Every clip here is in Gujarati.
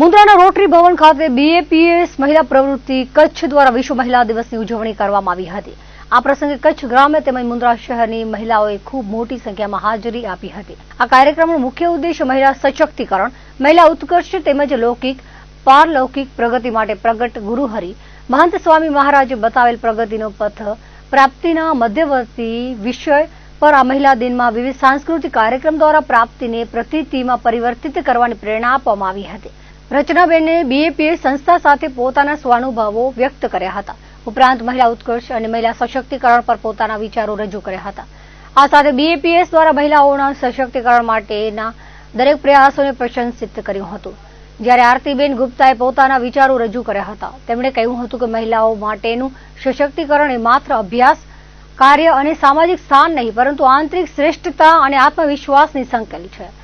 મુન્દ્રાના રોટરી ભવન ખાતે બીએપીએસ મહિલા પ્રવૃત્તિ કચ્છ દ્વારા વિશ્વ મહિલા દિવસની ઉજવણી કરવામાં આવી હતી. આ પ્રસંગે કચ્છ ગ્રામ્ય તેમજ મુન્દ્રા શહેરની મહિલાઓએ ખૂબ મોટી સંખ્યામાં હાજરી આપી હતી. આ કાર્યક્રમનો મુખ્ય ઉદ્દેશ મહિલા સશક્તિકરણ, મહિલા ઉત્કર્ષ તેમજ લૌકિક, પારલૌકિક પ્રગતિ માટે પ્રગટ ગુરુહરિ મહંત સ્વામી મહારાજે બતાવેલ પ્રગતિનો પથ પ્રાપ્તિના મધ્યવર્તી વિષય પર આ મહિલા દિનમાં વિવિધ સાંસ્કૃતિક કાર્યક્રમ દ્વારા પ્રાપ્તિને પ્રતિતિમાં પરિવર્તિત કરવાની પ્રેરણા આપવામાં આવી હતી. રચનાબેને બીએપીએ સંસ્થા સાથે પોતાના સ્વાનુભાવો વ્યક્ત કર્યા હતા. ઉપરાંત મહિલા ઉત્કર્ષ અને મહિલા સશક્તિકરણ પર પોતાના વિચારો રજૂ કર્યા હતા. આ સાથે બીએપીએસ દ્વારા મહિલાઓના સશક્તિકરણ માટેના દરેક પ્રયાસોને પ્રશંસિત કર્યું હતું. જ્યારે આરતીબેન ગુપ્તાએ પોતાના વિચારો રજૂ કર્યા હતા, તેમણે કહ્યું હતું કે મહિલાઓ માટેનું સશક્તિકરણ એ માત્ર અભ્યાસ, કાર્ય અને સામાજિક સ્થાન નહીં, પરંતુ આંતરિક શ્રેષ્ઠતા અને આત્મવિશ્વાસની સંકેલ છે.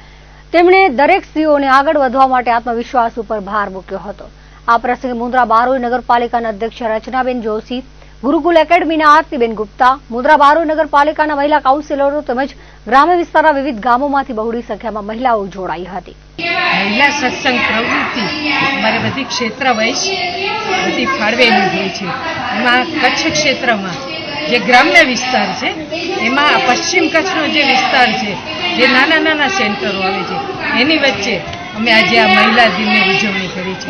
તેમણે દરેક સ્ત્રીઓને આગળ વધવા માટે આત્મવિશ્વાસ ઉપર ભાર મૂક્યો હતો. આ પ્રસંગે મુન્દ્રા બારોઈ નગરપાલિકાના અધ્યક્ષ રચનાબેન જોશી, ગુરુકુલ એકેડમીના આરતીબેન ગુપ્તા, મુન્દ્રા બારોઈ નગરપાલિકાના મહિલા કાઉન્સિલરો તેમજ ગ્રામ્ય વિસ્તારના વિવિધ ગામોમાંથી બહોળી સંખ્યામાં મહિલાઓ જોડાઈ હતી. મહિલા સત્સંગ પ્રવૃત્તિ અમારે બધી ક્ષેત્ર વૈશ ફાળવેલી હોય છે. એમાં કચ્છ ક્ષેત્રમાં જે ગ્રામ્ય વિસ્તાર છે, એમાં પશ્ચિમ કચ્છનો જે વિસ્તાર છે, જે નાના નાના સેન્ટરો આવે છે, એની વચ્ચે અમે આજે આ મહિલા દિનની ઉજવણી કરી છે.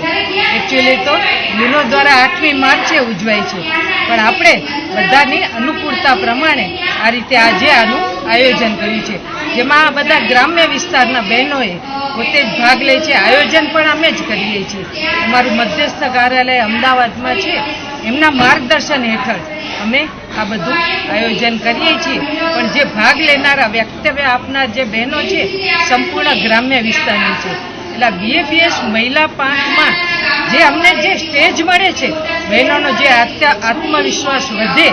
એકચ્યુઅલી તો યુનો દ્વારા આઠમી માર્ચે ઉજવાય છે, પણ આપણે બધાની અનુકૂળતા પ્રમાણે આ રીતે આજે આનું આયોજન કર્યું છે. જેમાં આ બધા ગ્રામ્ય વિસ્તારના બહેનોએ પોતે જ ભાગ લે છે, આયોજન પણ અમે જ કરીએ છીએ. અમારું મધ્યસ્થ કાર્યાલય અમદાવાદમાં છે, એમના માર્ગદર્શન હેઠળ અમે આ બધું આયોજન કરીએ છીએ. પણ જે ભાગ લેનારા વ્યક્તવ્ય આપનાર જે બહેનો છે, સંપૂર્ણ ગ્રામ્ય વિસ્તારની છે. એટલે બીએપીએસ મહિલા પાંચમાં જે અમને જે સ્ટેજ મળે છે, બહેનોનો જે આત્મવિશ્વાસ વધે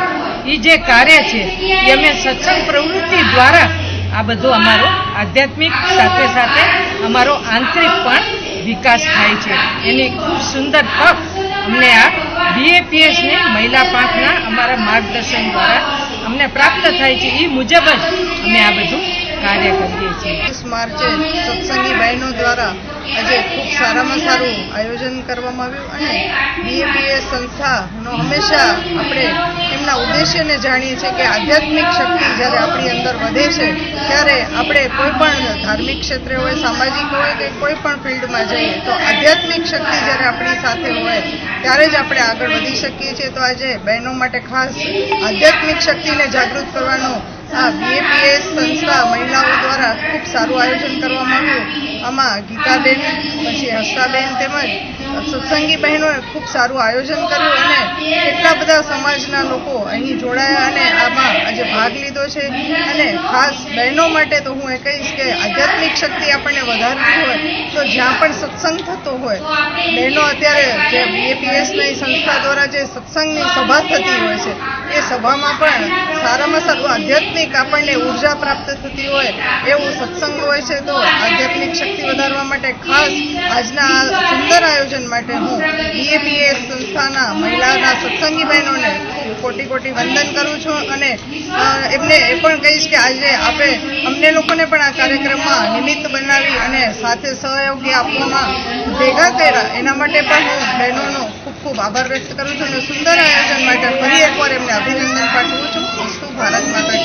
એ જે કાર્ય છે એ અમે સત્સંગ પ્રવૃત્તિ દ્વારા આ બધું અમારો આધ્યાત્મિક સાથે સાથે અમારો આંતરિક પણ વિકાસ થાય છે. એની ખૂબ સુંદર તક અમને આ બીએપીએસને મહિલા પાંખના અમારા માર્ગદર્શન દ્વારા અમને પ્રાપ્ત થાય છે. એ મુજબ જ અમે આ બધું કાર્ય કરીએ છીએ. માર્ચે સત્સંગી બહેનો દ્વારા આજે ખૂબ સારામાં સારું આયોજન કરવામાં આવ્યું અને બીએપીએ સંસ્થાનો હંમેશા આપણે એમના ઉદ્દેશ્યને જાણીએ છીએ કે આધ્યાત્મિક શક્તિ જ્યારે આપણી અંદર વધે છે, ત્યારે આપણે કોઈ પણ ધાર્મિક ક્ષેત્રે હોય, સામાજિક હોય કે કોઈ પણ ફિલ્ડમાં જઈએ, તો આધ્યાત્મિક શક્તિ જ્યારે આપણી સાથે હોય, ત્યારે જ આપણે આગળ વધી શકીએ છીએ. તો આજે બહેનો માટે ખાસ આધ્યાત્મિક શક્તિને જાગૃત કરવાનો આ બીએપીએસ સંસ્થા મહિલાઓ દ્વારા ખૂબ સારું આયોજન કરવામાં આવ્યું. આમાં ગીતાબેન, પછી હર્ષાબેન તેમજ સત્સંગી બહેનોએ ખૂબ સારું આયોજન કર્યું અને કેટલા બધા સમાજના લોકો અહીં જોડાયા અને આમાં આજે ભાગ લીધો છે. અને ખાસ બહેનો માટે તો હું એ કહીશ કે આધ્યાત્મિક શક્તિ આપણને વધારવી હોય તો જ્યાં પણ સત્સંગ થતો હોય, બહેનો અત્યારે જે બીએપીએસની સંસ્થા દ્વારા જે સત્સંગની સભા થતી હોય છે, એ સભામાં પણ સારામાં સારું આધ્યાત્મિક આપણને ઊર્જા પ્રાપ્ત થતી હોય એવું સત્સંગ હોય છે. તો આધ્યાત્મિક શક્તિ વધારવા માટે ખાસ આજના આ સુંદર આયોજન માટે હું બીએપીએસ સંસ્થાના મહિલાના સત્સંગી બહેનોને કોટી કોટી વંદન કરું છું અને એમને એ પણ કહીશ કે આજે આપણે અમને લોકોને પણ આ કાર્યક્રમમાં નિમિત્ત બનાવી અને સાથે સહયોગી આપવામાં ભેગા કર્યા. એના માટે પણ હું બહેનોનો ખૂબ ખૂબ આભાર વ્યક્ત કરું છું અને સુંદર આયોજન માટે ફરી એકવાર એમને અભિનંદન પાઠવું છું. શું ભારત માતા